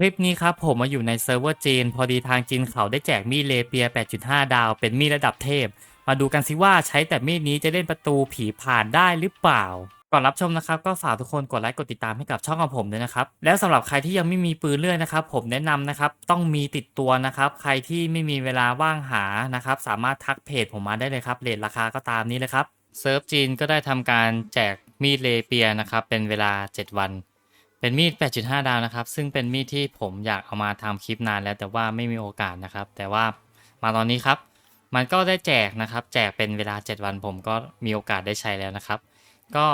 คลิปนี้ครับผมมาอยู่ในเซิร์ฟเวอร์จีน พอดีทางจีนเขาได้แจกมีดเลเปีย 8.5 ดาว เป็นมีดระดับเทพ มาดูกันสิว่าใช้แต่มีดนี้จะเล่นประตูผีผ่านได้หรือเปล่า ก่อนรับชมนะครับก็ฝากทุกคนกดไลค์กดติดตามให้กับช่องของผมด้วยนะครับ แล้วสำหรับใครที่ยังไม่มีปืนเลื่อยนะครับ ผมแนะนำนะครับต้องมีติดตัวนะครับ ใครที่ไม่มีเวลาว่างหานะครับสามารถทักเพจผมมาได้เลยครับเรทราคาก็ตามนี้เลยครับเซิร์ฟจีนก็ได้ทำการแจกมีดเลเปียนะครับเป็นเวลา 7 วัน เป็นมีด 8.5 ดาวนะครับ ซึ่งเป็นมีดที่ผมอยากเอามาทำคลิปนานแล้ว แต่ว่าไม่มีโอกาสนะครับ แต่ว่ามาตอนนี้ครับ มันก็ได้แจกนะครับ แจกเป็นเวลา 7 วันผมก็มีโอกาสได้ใช้แล้วนะครับ ก็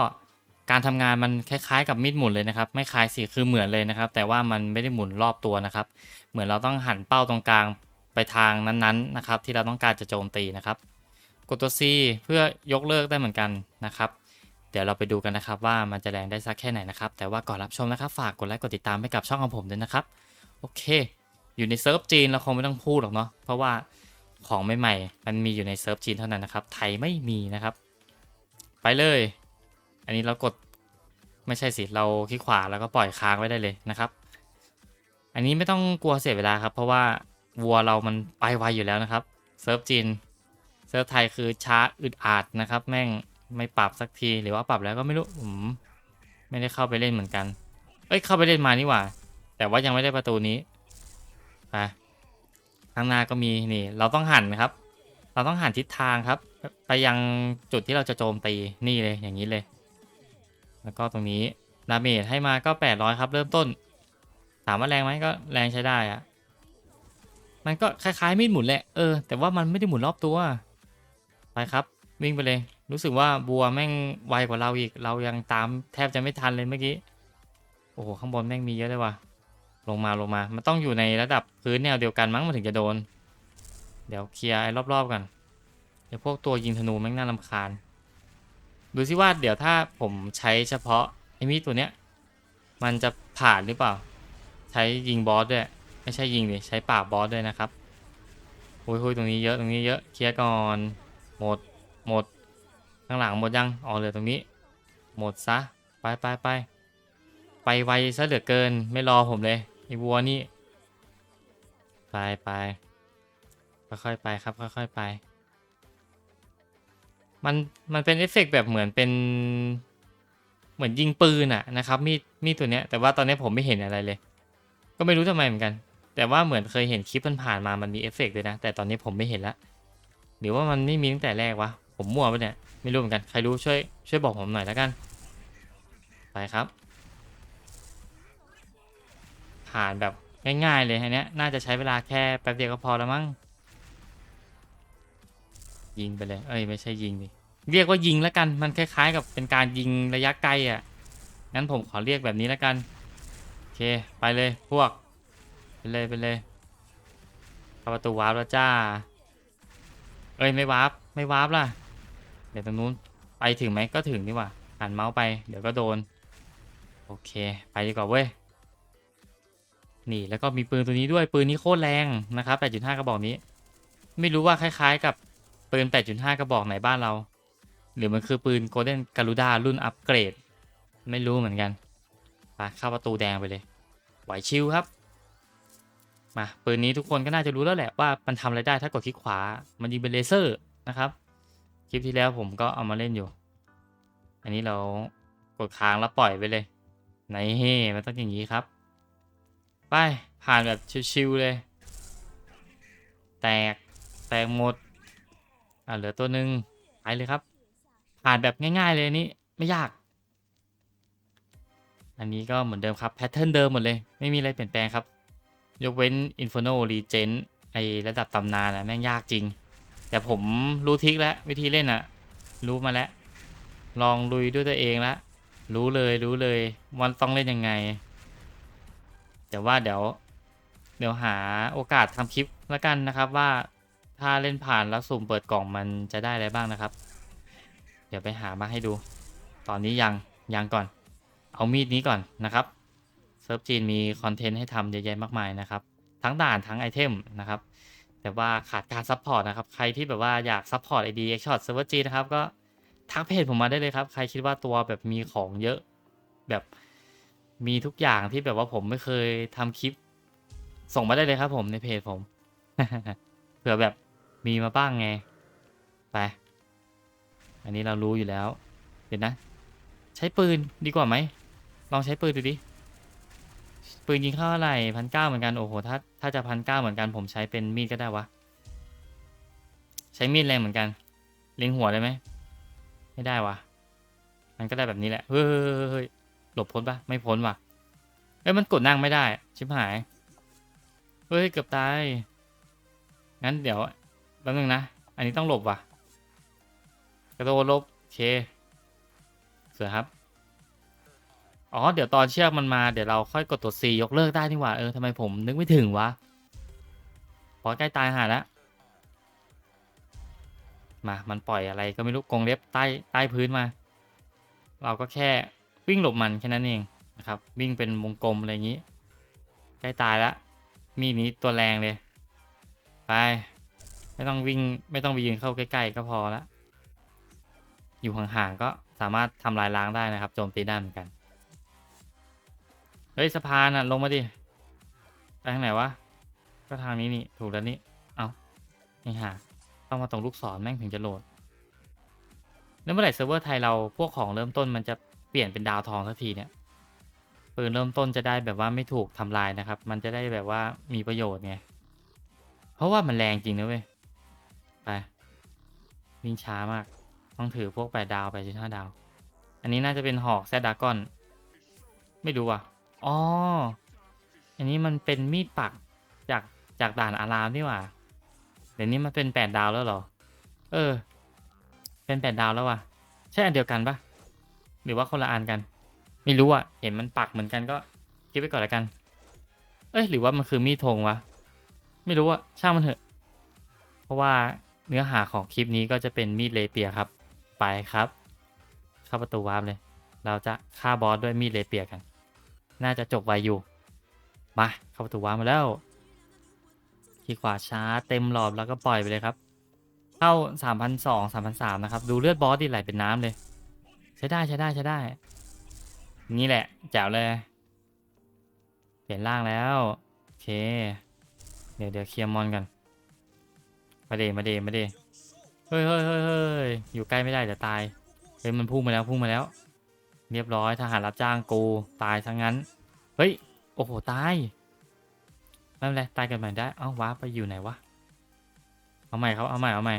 การทำงานมันคล้ายๆ กับมีดหมุนเลยนะครับ ไม่คล้ายสิคือเหมือนเลยนะครับ แต่ว่ามันไม่ได้หมุนรอบตัวนะครับ เหมือนเราต้องหันเป้าตรงกลางไปทางนั้นๆนะครับ ที่เราต้องการจะโจมตีนะครับ กดตัว C เพื่อยกเลิกได้เหมือนกันนะครับ เดี๋ยวเราไปดูกันนะครับว่ามันจะแรงได้สักแค่ไหนนะครับ แต่ว่าก่อนรับชมนะครับ ฝากกดไลค์กดติดตามให้กับช่องของผมด้วยนะครับ โอเค อยู่ในเซิร์ฟจีนเราคงไม่ต้องพูดหรอกเนาะ เพราะว่าของใหม่ๆมันมีอยู่ในเซิร์ฟจีนเท่านั้นนะครับ ไทยไม่มีนะครับ ไปเลย อันนี้เรากดไม่ใช่สิ เราคลิกขวาแล้วก็ปล่อยค้างไว้ได้เลยนะครับ อันนี้ไม่ต้องกลัวเสียเวลาครับ เพราะว่าวัวเรามันไปไวอยู่แล้วนะครับ เซิร์ฟจีน เซิร์ฟไทยคือช้าอึดอัดนะครับ แม่ง ไม่ปรับสักทีหรือว่าปรับแล้วก็ไม่รู้อืมไม่ได้เข้าไปเล่นเหมือนกัน เอ้ยเข้าไปเล่นมานี่หว่า แต่ว่ายังไม่ได้ประตูนี้ไปข้างหน้าก็มีนี่ เราต้องหันครับ เราต้องหันทิศทางครับ ไปยังจุดที่เราจะโจมตีนี่เลยอย่างนี้เลย แล้วก็ตรงนี้ดาเมจให้มาก็800ครับ เริ่มต้น ถามว่าแรงไหมก็แรงใช้ได้อะมันก็คล้ายๆมีดหมุนแหละเออแต่ว่ามันไม่ได้หมุนรอบตัวไปครับ วิ่งไปเลย รู้สึกว่าบัวแม่งไวกว่าเราอีก เรายังตามแทบจะไม่ทันเลยเมื่อกี้ โอ้โห ข้างบนแม่งมีเยอะเลยว่ะ ลงมาลงมา มันต้องอยู่ในระดับพื้นแนวเดียวกันมั้งมันถึงจะโดน เดี๋ยวเคลียร์ไอ้รอบๆกัน เดี๋ยวพวกตัวยิงธนูแม่งน่ารำคาญ ดูซิว่าเดี๋ยวถ้าผมใช้เฉพาะไอ้มีดตัวเนี้ย มันจะผ่านหรือเปล่า ใช้ยิงบอสด้วย ไม่ใช่ยิงดิใช้ปราบบอสด้วยนะครับโอ้ยโอ้ยตรงนี้เยอะตรงนี้เยอะ เคลียร์ก่อน หมด หมด ข้างหลังหมดยังอ๋อเหลือตรงนี้ หมดซะ ไปไปไปไปไวซะเหลือเกินไม่รอผมเลยไอ้วัวนี่ ไปไปค่อยๆไปครับ ค่อยๆไป มันมันเป็นเอฟเฟกแบบเหมือนเป็น เหมือนยิงปืนอะนะครับมีดมีดตัวเนี้ย แต่ว่าตอนนี้ผมไม่เห็นอะไรเลย ก็ไม่รู้ทำไมเหมือนกัน แต่ว่าเหมือนเคยเห็นคลิปมันผ่านมามันมีเอฟเฟกต์ด้วยนะ แต่ตอนนี้ผมไม่เห็นละหรือว่ามันไม่มีตั้งแต่แรกวะ ผมมั่วปะเนี่ยไม่รู้เหมือนกันใครรู้ช่วยช่วยบอกผมหน่อยแล้วกัน ไปครับ ผ่านแบบง่ายๆเลยอันเนี้ยน่าจะใช้เวลาแค่แป๊บเดียวก็พอแล้วมั้งยิงไปเลย เอ้ยไม่ใช่ยิงดิเรียกว่ายิงแล้วกันมันคล้าย ๆ กับเป็นการยิงระยะไกลอะงั้นผมขอเรียกแบบนี้แล้วกันโอเคไปเลยพวกไปเลยไปเลยเข้าประตูวาร์ปแล้วจ้า เอ้ยไม่วาร์ปไม่วาร์ปล่ะ เดี๋ยวตรงนู้นไปถึงไหมก็ถึงนี่หว่าหันเมาส์ไป เดี๋ยวก็โดน โอเค ไปดีกว่าเว้ย นี่แล้วก็มีปืนตัวนี้ด้วยปืนนี้โคตรแรงนะครับ 8.5 กระบอกนี้ ไม่รู้ว่าคล้ายๆ กับปืน 8.5 กระบอกไหนบ้านเรา หรือมันคือปืน Golden Garuda รุ่นอัปเกรด ไม่รู้เหมือนกันไปเข้าประตูแดงไปเลยไหวชิวครับมาปืนนี้ทุกคนก็น่าจะรู้แล้วแหละว่ามันทำอะไรได้ถ้ากดคลิกขวา มันยิงเป็นเลเซอร์นะครับ ลิปที่แล้วผมก็เอามาเล่นอยู่ อันนี้เรากดค้างแล้วปล่อยไปเลยไหนเฮ่มันต้องอย่างนี้ครับ ไปผ่านแบบชิวๆเลย แตกแตกหมด อ่าเหลือตัวหนึ่งไปเลยครับ ผ่านแบบง่าย ๆ เลยนี้ไม่ยาก อันนี้ก็เหมือนเดิมครับแพทเทิร์นเดิมหมดเลย ไม่มีอะไรเปลี่ยนแปลงครับ ยกเว้น Inferno Regen ไอระดับตำนานนะแม่งยากจริง แต่ผมรู้ทิกแล้ววิธีเล่นอะรู้มาแล้ว ลองลุยด้วยตัวเองแล้วรู้เลยรู้เลยวันต้องเล่นยังไง แต่ว่าเดี๋ยว เดี๋ยวหาโอกาสทำคลิปแล้วกันนะครับว่าถ้าเล่นผ่านแล้วสุ่มเปิดกล่องมันจะได้อะไรบ้างนะครับ เดี๋ยวไปหามาให้ดู ตอนนี้ยังยังก่อน เอามีดนี้ก่อนนะครับเซิร์ฟจีนมีคอนเทนต์ให้ทำเยอะแยะมากมายนะครับ ทั้งด่านทั้งไอเทมนะครับ แต่ว่าขาดการซัพพอร์ตนะครับ ใครที่แบบว่าอยากซัพพอร์ตไอดีเอ็กช็อตเซิร์ฟจีนะครับ ก็ทักเพจผมมาได้เลยครับ ใครคิดว่าตัวแบบมีของเยอะ แบบมีทุกอย่างที่แบบว่าผมไม่เคยทำคลิป ส่งมาได้เลยครับ ผมในเพจผม เผื่อแบบมีมาบ้างไง ไป อันนี้เรารู้อยู่แล้ว เดี๋ยวนะ ใช้ปืนดีกว่าไหม ลองใช้ปืนดูดิ ปืนยิงเข้าอะไรพันเก้าเหมือนกัน โอ้โห ถ้าถ้าจะพันเก้าเหมือนกัน ผมใช้เป็นมีดก็ได้วะ ใช้มีดแรงเหมือนกันเล็งหัวได้ไหม ไม่ได้วะ มันก็ได้แบบนี้แหละ เฮ้ยหลบพ้นปะไม่พ้นว่ะเอ้ยมันกดนั่งไม่ได้ ชิบหาย เฮ้ย เกือบตาย งั้นเดี๋ยวแป๊บนึงนะ อันนี้ต้องหลบว่ะ กระโดดลบ เค เสือครับ อ๋อ เดี๋ยวตอนเชือกมันมาเดี๋ยวเราค่อยกดตัว C ยกเลิกได้นี่หว่า เออทำไมผมนึกไม่ถึงวะพอใกล้ตายหาแล้วมา มันปล่อยอะไรก็ไม่รู้กรงเล็บใต้ใต้พื้นมา เราก็แค่วิ่งหลบมันแค่นั้นเองนะครับ วิ่งเป็นวงกลมอะไรอย่างนี้ ใกล้ตายแล้วมีนี้ตัวแรงเลย ไป ไม่ต้องวิ่งไม่ต้องไปยืนเข้าใกล้ๆก็พอละอยู่ห่างๆก็สามารถทำลายล้างได้นะครับ โจมตีได้เหมือนกัน เฮ้ยสะพานอะลงมาดิไปทางไหนวะ ก็ทางนี้นี่ถูกแล้วนี่ เอาไม่หาต้องมาตรงลูกศรแม่งถึงจะโหลด แล้วเมื่อไหร่เซิร์ฟเวอร์ไทยเราพวกของเริ่มต้นมันจะเปลี่ยนเป็นดาวทองสักทีเนี่ยปืนเริ่มต้นจะได้แบบว่าไม่ถูกทำลายนะครับ มันจะได้แบบว่ามีประโยชน์ไง เพราะว่ามันแรงจริงนะเว้ย ไปวิ่งช้ามาก ต้องถือพวกแปดดาวไปจุดห้าดาว อันนี้น่าจะเป็นหอกแซดดากอน ไม่รู้อะ อ๋อ อันนี้มันเป็นมีดปักจากจากด่านอารามนี่หว่า เดี๋ยวนี้มันเป็นแปดดาวแล้วเหรอ เออ เป็นแปดดาวแล้วว่ะ ใช่อันเดียวกันปะหรือว่าคนละอันกัน ไม่รู้อะ เห็นมันปักเหมือนกันก็คิดไว้ก่อนละกัน เอ้ย หรือว่ามันคือมีดธงวะ ไม่รู้อะ ช่างมันเถอะ เพราะว่าเนื้อหาของคลิปนี้ก็จะเป็นมีดเลเปียครับ ไปครับ เข้าประตูวาร์ปเลย เราจะฆ่าบอสด้วยมีดเลเปียกัน น่าจะจบไวอยู่ มา เข้าประตูวามาแล้วที่ขวาช้าเต็มหลอดแล้วก็ปล่อยไปเลยครับ เข้าสามพันสองสามพันสามนะครับ ดูเลือดบอสที่ไหลเป็นน้ำเลย ใช้ได้ใช้ได้ใช้ได้ นี่แหละแจ๋วเลย เปลี่ยนร่างแล้ว โอเค เดี๋ยวเดี๋ยวเคลียร์มอนกัน มาเดมาเดมาเดเฮ้ยเฮ้ยเฮ้ยเฮ้ยอยู่ใกล้ไม่ได้เดี๋ยวตาย เฮ้ยมันพุ่งมาแล้วพุ่งมาแล้ว เรียบร้อยทหารรับจ้างกูตายทั้งนั้น เฮ้ย โอ้โห ตาย ไม่เป็นไรตายกันใหม่ได้ เอ้าว้าไปอยู่ไหนวะ เอาใหม่ครับเอาใหม่ เอาใหม่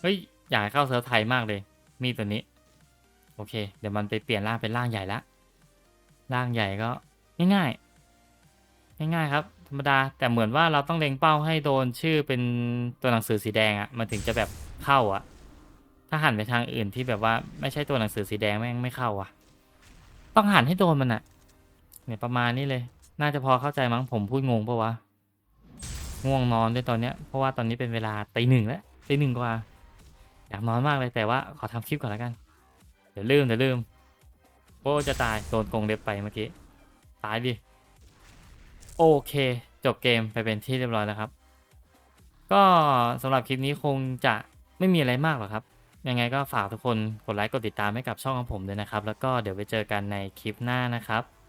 เฮ้ย อยากให้เข้าเซิร์ฟไทยมากเลย มีตัวนี้ โอเค เดี๋ยวมันไปเปลี่ยนร่างเป็นร่างใหญ่ละ ร่างใหญ่ก็ง่ายๆ ง่ายๆครับ ธรรมดา แต่เหมือนว่าเราต้องเล็งเป้าให้โดนชื่อเป็นตัวหนังสือสีแดงอะ่ะมันถึงจะแบบเข้าอะ่ะ ถ้าหันไปทางอื่นที่แบบว่าไม่ใช่ตัวหนังสือสีแดงแม่งไม่เข้าอะ ต้องหันให้โดนมันอะ่ะ เนี่ยประมาณนี้เลย น่าจะพอเข้าใจมั้งผมพูดงงปะวะ ง่วงนอนด้วยตอนเนี้ย เพราะว่าตอนนี้เป็นเวลาตีหนึ่งแล้วตีหนึ่งกว่า อยากนอนมากเลยแต่ว่าขอทำคลิปก่อนแล้วกัน เดี๋ยวลืมเดี๋ยวลืมโอ้จะตายโดนกงเล็บไปเมื่อกี้ ตายดิ โอเค จบเกมไปเป็นที่เรียบร้อยแล้วครับ ก็สำหรับคลิปนี้คงจะไม่มีอะไรมากหรอกครับ ยังไงก็ฝากทุกคนกดไลค์กดติดตามให้กับช่องของผมด้วยนะครับ แล้วก็เดี๋ยวไปเจอกันในคลิปหน้านะครับ